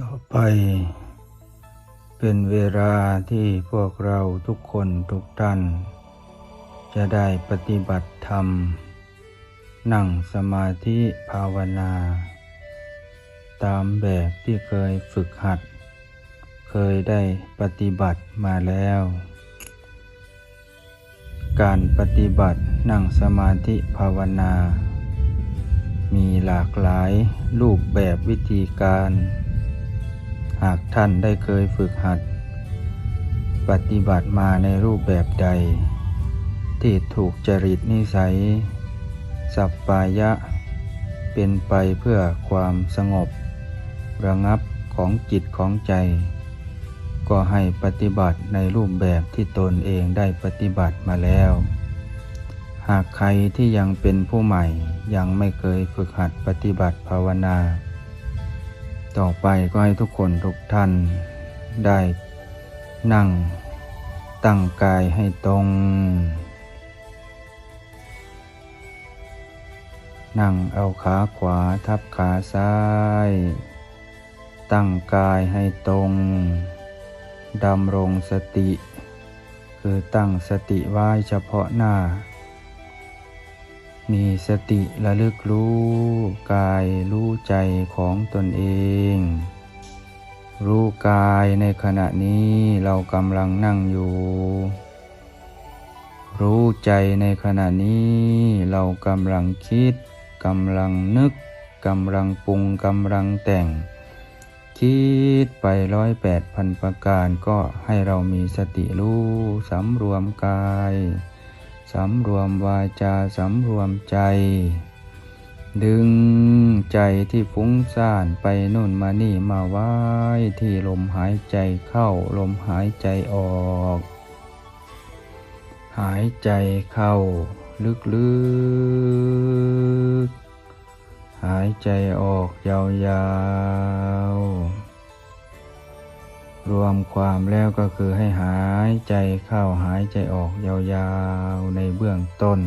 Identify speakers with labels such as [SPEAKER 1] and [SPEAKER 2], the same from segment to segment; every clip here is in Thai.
[SPEAKER 1] ต่อไป เป็นเวลาที่พวกเราทุกคนทุกท่าน จะได้ปฏิบัติธรรม นั่งสมาธิภาวนา ตามแบบที่เคยฝึกหัด เคยได้ปฏิบัติมาแล้ว การปฏิบัตินั่งสมาธิภาวนา มีหลากหลายรูปแบบวิธีการ หากท่านได้เคยฝึกหัด ปฏิบัติมาในรูปแบบใด ที่ถูกจริตนิสัย สัปปายะ เป็นไปเพื่อความสงบ ระงับของจิตของใจ ก็ให้ปฏิบัติในรูปแบบที่ตนเองได้ปฏิบัติมาแล้ว หากใครที่ยังเป็นผู้ใหม่ยังไม่เคยฝึกหัดปฏิบัติภาวนา ต่อไปก็ให้ทุกคนทุกท่านได้นั่งตั้งกายให้ตรง นั่งเอาขาขวาทับขาซ้าย ตั้งกายให้ตรง ดำรงสติ คือตั้งสติไว้เฉพาะหน้า มีสติระลึกรู้กายรู้ใจของตนเอง รู้กายในขณะนี้เรากำลังนั่งอยู่ รู้ใจในขณะนี้เรากำลังคิดกำลังนึกกำลังปรุงกำลังแต่ง คิดไปร้อยแปดพันประการก็ให้เรามีสติรู้สำรวมกาย สำรวมวาจาสำรวมใจ ดึงใจที่ฟุ้งซ่านไปนู่นมานี่มาไว้ที่ลมหายใจเข้าลมหายใจออก หายใจเข้า ลึกๆ หายใจออกยาวๆ รวมความแล้วก็คือให้หายใจเข้าหายใจออกยาวๆในเบื้องต้น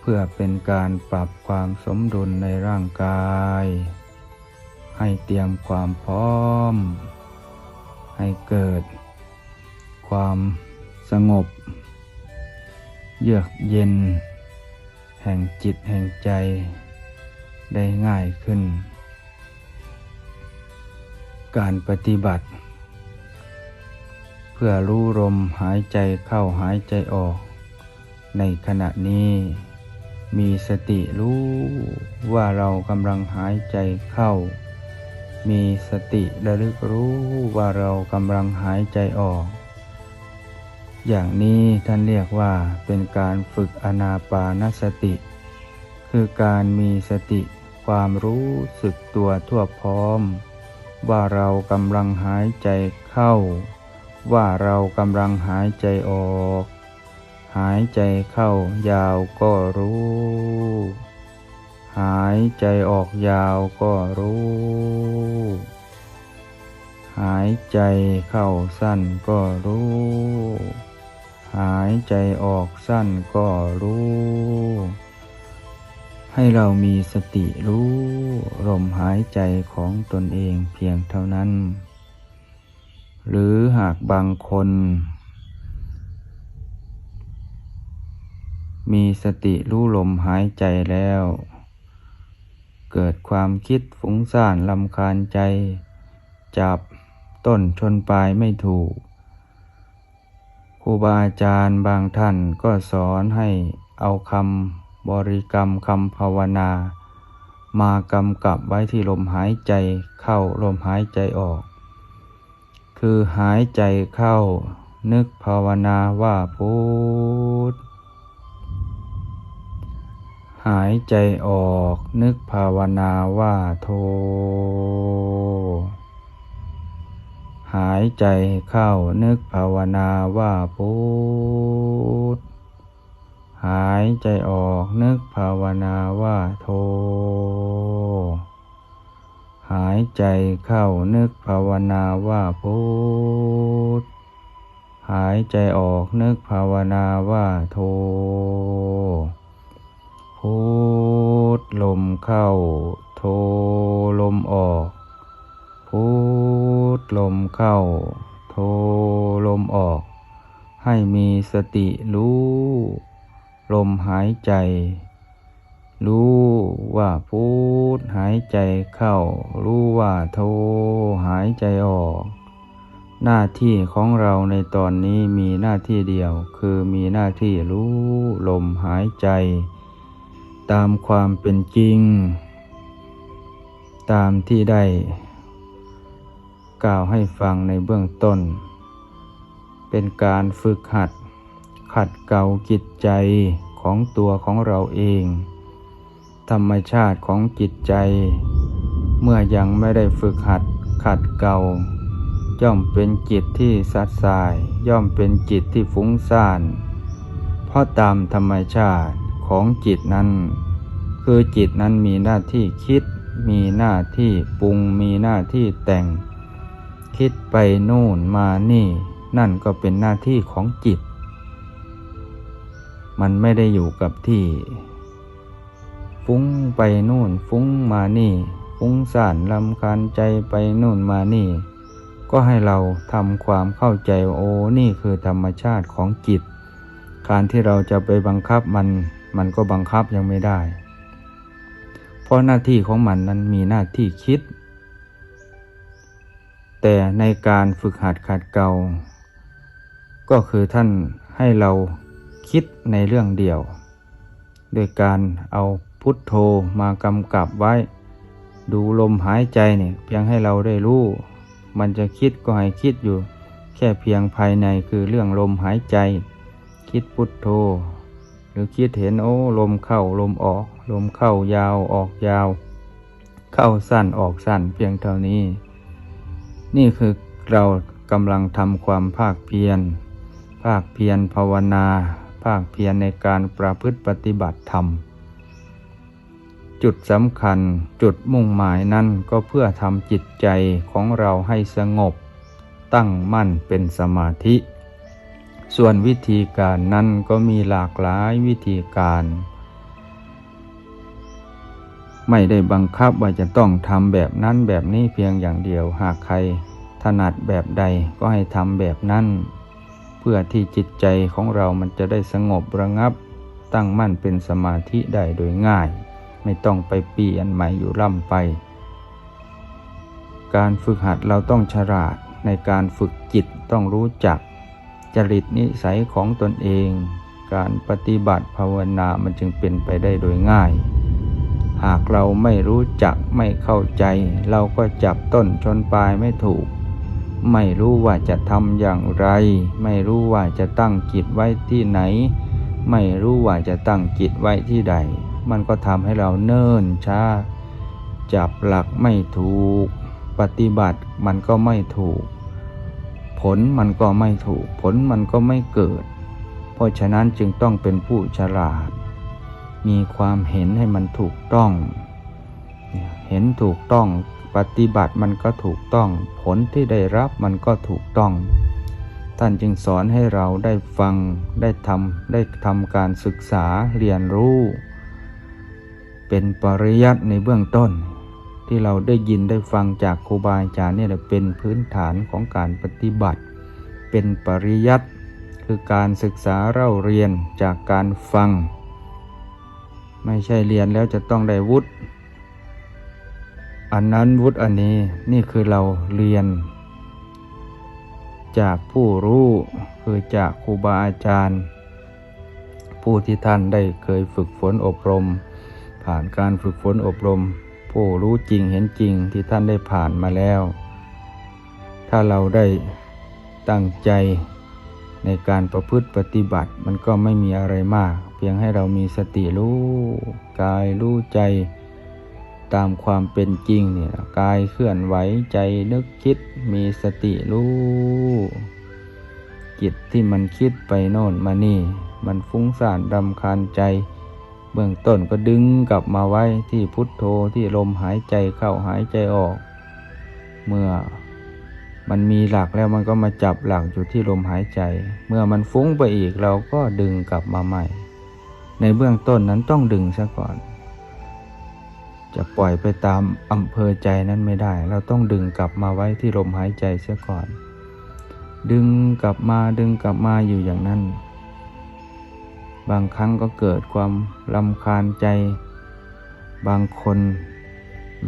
[SPEAKER 1] เพื่อเป็นการปรับความสมดุลในร่างกาย ให้เตรียมความพร้อม ให้เกิด ความสงบ เยือกเย็น แห่งจิตแห่งใจได้ง่ายขึ้น การปฏิบัติ เพื่อรู้ลมหายใจเข้าหายใจออก ในขณะนี้ มีสติรู้ว่าเรากำลังหายใจเข้า มีสติระลึกรู้ว่าเรากำลังหายใจออก อย่างนี้ท่านเรียกว่าเป็นการฝึกอนาปานสติ คือการมีสติความรู้สึกตัวทั่วพร้อม ว่าเรากำลังหายใจเข้า ว่าเรากำลังหายใจออก หายใจเข้ายาวก็รู้ หายใจออกยาวก็รู้ หายใจเข้าสั้นก็รู้ หายใจออกสั้นก็รู้ ให้เรามีสติรู้ลมหายใจของตนเองเพียงเท่านั้น หรือหากบางคน มีสติรู้ลมหายใจแล้ว เกิดความคิดฟุ้งซ่านลำคาญใจ จับต้นชนปลายไม่ถูกครูบาอาจารย์บางท่านก็สอนให้เอาคำ บริกรรมคำภาวนา มากำกับไว้ที่ลมหายใจเข้าลมหายใจออก คือหายใจเข้า นึกภาวนาว่าพุทธหายใจออกนึกภาวนาว่าโท หายใจเข้านึกภาวนาว่าพุทธ หายใจออกนึกภาวนาว่าโท หายใจเข้านึกภาวนาว่าพุทธหายใจออกนึกภาวนาว่าโทพุทธลมเข้า โทลมออกพุทลมเข้า โทลมออก ให้มีสติรู้ ลมหายใจ รู้ว่าพุทหายใจเข้า รู้ว่าโทหายใจออก หน้าที่ของเราในตอนนี้มีหน้าที่เดียว คือมีหน้าที่รู้ลมหายใจ ตามความเป็นจริง ตามที่ได้ กล่าวให้ฟังในเบื้องต้น เป็นการฝึกหัด ขัดเกลาจิตใจของตัวของเราเอง ธรรมชาติของจิตใจ เมื่อยังไม่ได้ฝึกหัดขัดเกลาย่อมเป็นจิตที่สัดสาย ย่อมเป็นจิตที่ฟุ้งซ่าน เพราะตามธรรมชาติของจิตนั้น คือจิตนั้นมีหน้าที่คิด มีหน้าที่ปรุง มีหน้าที่แต่ง คิดไปโน่นมานี่ นั่นก็เป็นหน้าที่ของจิต มันไม่ได้อยู่กับที่ ฟุ้งไปนู่น ฟุ้งมานี่ ฟุ้งซ่านลำคาญใจไปนู่นมานี่ ก็ให้เราทำความเข้าใจโอ้นี่คือธรรมชาติของจิต การที่เราจะไปบังคับมันมันก็บังคับยังไม่ได้ เพราะหน้าที่ของมันนั้นมีหน้าที่คิด แต่ในการฝึกหัดขัดเกลาก็คือท่านให้เรา คิดในเรื่องเดียว โดยการเอาพุทโธมากำกับไว้ ดูลมหายใจเนี่ยเพียงให้เราได้รู้ มันจะคิดก็ให้คิดอยู่ แค่เพียงภายในคือเรื่องลมหายใจ คิดพุทโธ หรือคิดเห็นโอ้ลมเข้าลมออก ลมเข้ายาวออกยาว เข้าสั้นออกสั้นเพียงเท่านี้ นี่คือเรากำลังทำความภาคเพียร ภาคเพียรภาวนา ภาคเพียรในการประพฤติปฏิบัติธรรม จุดสำคัญจุดมุ่งหมายนั้นก็เพื่อทำจิตใจของเราให้สงบ ตั้งมั่นเป็นสมาธิ ส่วนวิธีการนั้นก็มีหลากหลายวิธีการไม่ได้บังคับว่าจะต้องทำแบบนั้นแบบนี้เพียงอย่างเดียว หากใครถนัดแบบใดก็ให้ทำแบบนั้น พื่อที่จิตใจของเรามันจะได้สงบระงับ ตั้งมั่นเป็นสมาธิได้โดยง่าย ไม่ต้องไปเปลี่ยนใหม่อยู่ร่ำไป การฝึกหัดเราต้องฉลาดในการฝึกจิตต้องรู้จัก จริตนิสัยของตนเอง การปฏิบัติภาวนามันจึงเป็นไปได้โดยง่าย หากเราไม่รู้จักไม่เข้าใจ เราก็จับต้นชนปลายไม่ถูก ไม่รู้ว่าจะทำอย่างไร ไม่รู้ว่าจะตั้งจิตไว้ที่ไหน ไม่รู้ว่าจะตั้งจิตไว้ที่ใด มันก็ทำให้เราเนิ่นช้า จับหลักไม่ถูก ปฏิบัติมันก็ไม่ถูก ผลมันก็ไม่ถูก ผลมันก็ไม่เกิด เพราะฉะนั้นจึงต้องเป็นผู้ฉลาด มีความเห็นให้มันถูกต้อง เห็นถูกต้อง ปฏิบัติมันก็ถูกต้อง ผลที่ได้รับมันก็ถูกต้อง ท่านจึงสอนให้เราได้ฟังได้ทำได้ทำการศึกษาเรียนรู้ เป็นปริยัติในเบื้องต้น ที่เราได้ยินได้ฟังจากครูบาอาจารย์เนี่ยเป็นพื้นฐานของการปฏิบัติ เป็นปริยัติคือการศึกษาเล่าเรียนจากการฟัง ไม่ใช่เรียนแล้วจะต้องได้วุฒิ อันนั้นวุฒิอันนี้นี่คือเราเรียน จากผู้รู้คือจากครูบาอาจารย์ ผู้ที่ท่านได้เคยฝึกฝนอบรม ผ่านการฝึกฝนอบรม ผู้รู้จริงเห็นจริงที่ท่านได้ผ่านมาแล้ว ถ้าเราได้ตั้งใจในการประพฤติปฏิบัติมันก็ไม่มีอะไรมาก เพียงให้เรามีสติรู้กายรู้ใจ ตามความเป็นจริงเนี่ยกายเคลื่อนไหวใจนึกคิดมีสติรู้จิตที่มันคิดไปโน่นมานี่ มันฟุ้งซ่านรำคาญใจ เบื้องต้นก็ดึงกลับมาไว้ที่พุทโธที่ลมหายใจเข้าหายใจออก เมื่อมันมีหลักแล้วมันก็มาจับหลักอยู่ที่ลมหายใจ เมื่อมันฟุ้งไปอีกเราก็ดึงกลับมาใหม่ ในเบื้องต้นนั้นต้องดึงซะก่อน จะปล่อยไปตามอำเภอใจนั้นไม่ได้ เราต้องดึงกลับมาไว้ที่ลมหายใจเสียก่อน ดึงกลับมาดึงกลับมาอยู่อย่างนั้น บางครั้งก็เกิดความลำคาญใจ บางคน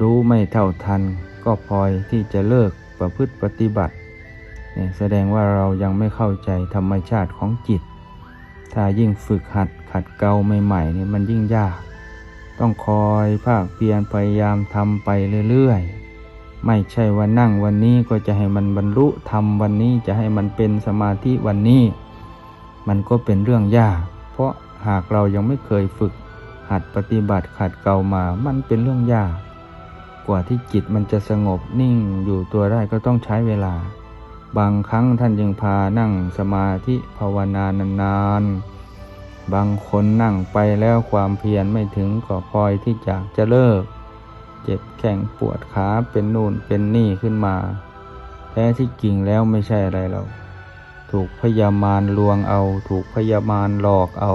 [SPEAKER 1] รู้ไม่เท่าทัน ก็พลอยที่จะเลิกประพฤติปฏิบัติเนี่ยแสดงว่าเรายังไม่เข้าใจธรรมชาติของจิต ถ้ายิ่งฝึกหัดขัดเกลาใหม่ๆเนี่ยมันยิ่งยาก ต้องคอยภาคเพียรพยายามทำไปเรื่อยๆ ไม่ใช่ว่านั่งวันนี้ก็จะให้มันบรรลุทำวันนี้จะให้มันเป็นสมาธิวันนี้ มันก็เป็นเรื่องยาก เพราะหากเรายังไม่เคยฝึก หัดปฏิบัติขัดเกลามา มันเป็นเรื่องยาก กว่าที่จิตมันจะสงบนิ่งอยู่ตัวได้ก็ต้องใช้เวลา บางครั้งท่านยังพานั่งสมาธิภาวนานานๆ บางคนนั่งไปแล้วความเพียรไม่ถึงก็พลอยที่จะจะเลิก เจ็บแข้งปวดขาเป็นนู่นเป็นนี่ขึ้นมา แท้ที่จริงแล้วไม่ใช่อะไรหรอกถูกพยามารลวงเอา ถูกพยามารหลอกเอา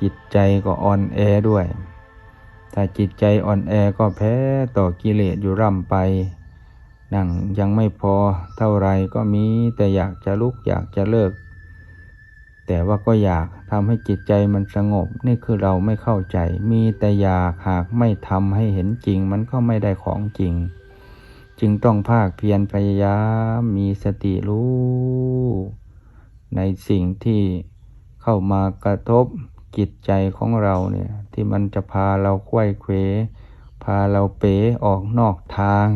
[SPEAKER 1] จิตใจก็อ่อนแอด้วย ถ้าจิตใจอ่อนแอก็แพ้ต่อกิเลสอยู่ร่ำไป นั่งยังไม่พอเท่าไรก็มีแต่อยากจะลุกอยากจะเลิก แต่ว่าก็อยากทำให้จิตใจมันสงบ นี่คือเราไม่เข้าใจ มีแต่อยากหากไม่ทำให้เห็นจริง มันก็ไม่ได้ของจริง จึงต้องภาคเพียรพยายามมีสติรู้ ในสิ่งที่เข้ามากระทบจิตใจของเราเนี่ย ที่มันจะพาเราควยเขวพาเราเป๋ออกนอกทาง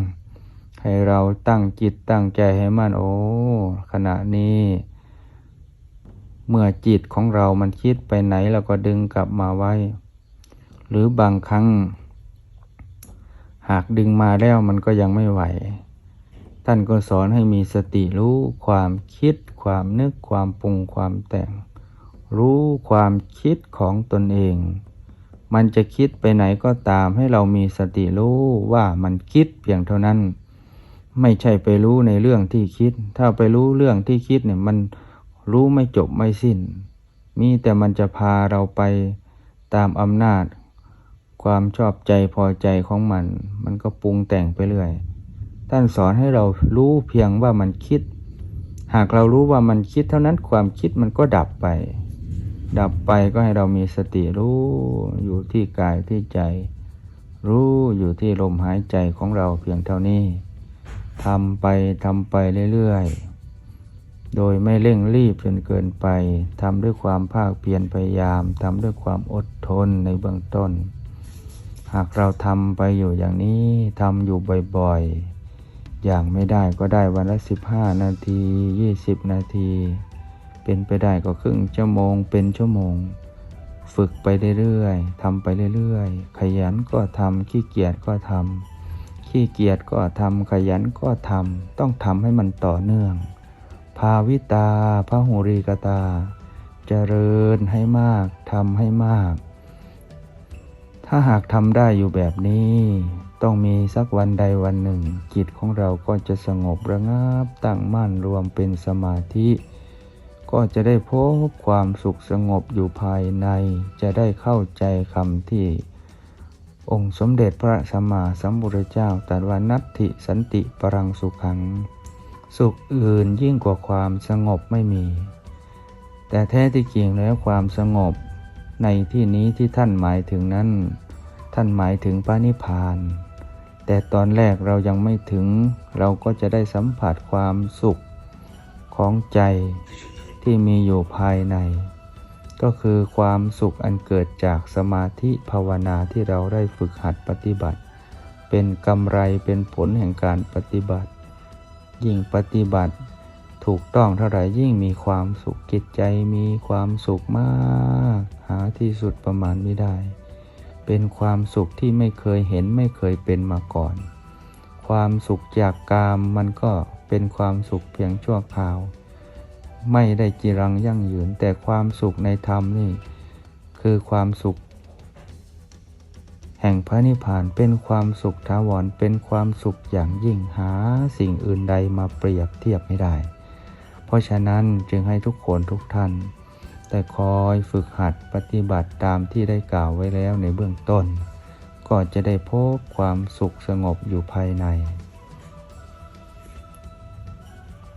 [SPEAKER 1] ให้เราตั้งจิตตั้งใจให้มันโอ้ขณะนี้ เมื่อจิตของเรามันคิดไปไหนเราก็ดึงกลับมาไว้ หรือบางครั้ง หากดึงมาแล้วมันก็ยังไม่ไหว ท่านก็สอนให้มีสติรู้ความคิด ความนึกความปรุงความแต่ง รู้ความคิดของตนเอง มันจะคิดไปไหนก็ตามให้เรามีสติรู้ว่ามันคิดเพียงเท่านั้น ไม่ใช่ไปรู้ในเรื่องที่คิด ถ้าไปรู้เรื่องที่คิดเนี่ยมัน รู้ไม่จบไม่สิ้น มีแต่มันจะพาเราไปตามอำนาจ ความชอบใจพอใจของมัน มันก็ปรุงแต่งไปเรื่อย ท่านสอนให้เรารู้เพียงว่ามันคิด หากเรารู้ว่ามันคิดเท่านั้นความคิดมันก็ดับไป ดับไปก็ให้เรามีสติรู้อยู่ที่กายที่ใจ รู้อยู่ที่ลมหายใจของเราเพียงเท่านี้ทำไปทำไปเรื่อยๆ โดยไม่เร่งรีบจนเกินไปทำด้วยความภาคเพียรพยายามทำด้วยความอดทนในเบื้องต้น หากเราทำไปอยู่อย่างนี้ทำอยู่บ่อยๆ อย่างไม่ได้ก็ได้วันละสิบห้านาทียี่สิบนาที เป็นไปได้ก็ครึ่งชั่วโมงเป็นชั่วโมง ฝึกไปเรื่อยๆทำไปเรื่อยๆ ขยันก็ทำขี้เกียจก็ทำขี้เกียจก็ทำขยันก็ทำต้องทำให้มันต่อเนื่อง ภาวิตาพระหุรีกตา เจริญให้มากทำให้มาก ถ้าหากทำได้อยู่แบบนี้ ต้องมีสักวันใดวันหนึ่ง จิตของเราก็จะสงบระงับตั้งมั่นรวมเป็นสมาธิ ก็จะได้พบความสุขสงบอยู่ภายใน จะได้เข้าใจคำที่องค์สมเด็จพระสัมมาสัมพุทธเจ้าตรัสว่านัตถิสันติปรังสุขัง สุขอื่นยิ่งกว่าความสงบไม่มี แต่แท้ที่จริงแล้วความสงบในที่นี้ที่ท่านหมายถึงนั้น ท่านหมายถึงพระนิพพาน แต่ตอนแรกเรายังไม่ถึง เราก็จะได้สัมผัสความสุขของใจที่มีอยู่ภายใน ก็คือความสุขอันเกิดจากสมาธิภาวนาที่เราได้ฝึกหัดปฏิบัติ เป็นกำไรเป็นผลแห่งการปฏิบัติ ยิ่งปฏิบัติ ถูกต้องเท่าไหร่ยิ่งมีความสุขจิตใจมีความสุขมาก หาที่สุดประมาณไม่ได้ เป็นความสุขที่ไม่เคยเห็นไม่เคยเป็นมาก่อน ความสุขจากกามมันก็เป็นความสุขเพียงชั่วคราว ไม่ได้จีรังยั่งยืนแต่ความสุขในธรรมนี่ คือความสุข แห่งพระนิพพานเป็นความสุขถาวรเป็นความสุขอย่างยิ่งหาสิ่งอื่นใดมาเปรียบเทียบไม่ได้ เพราะฉะนั้นจึงให้ทุกคนทุกท่าน แต่คอยฝึกหัดปฏิบัติตามที่ได้กล่าวไว้แล้วในเบื้องต้น ก็จะได้พบความสุขสงบอยู่ภายใน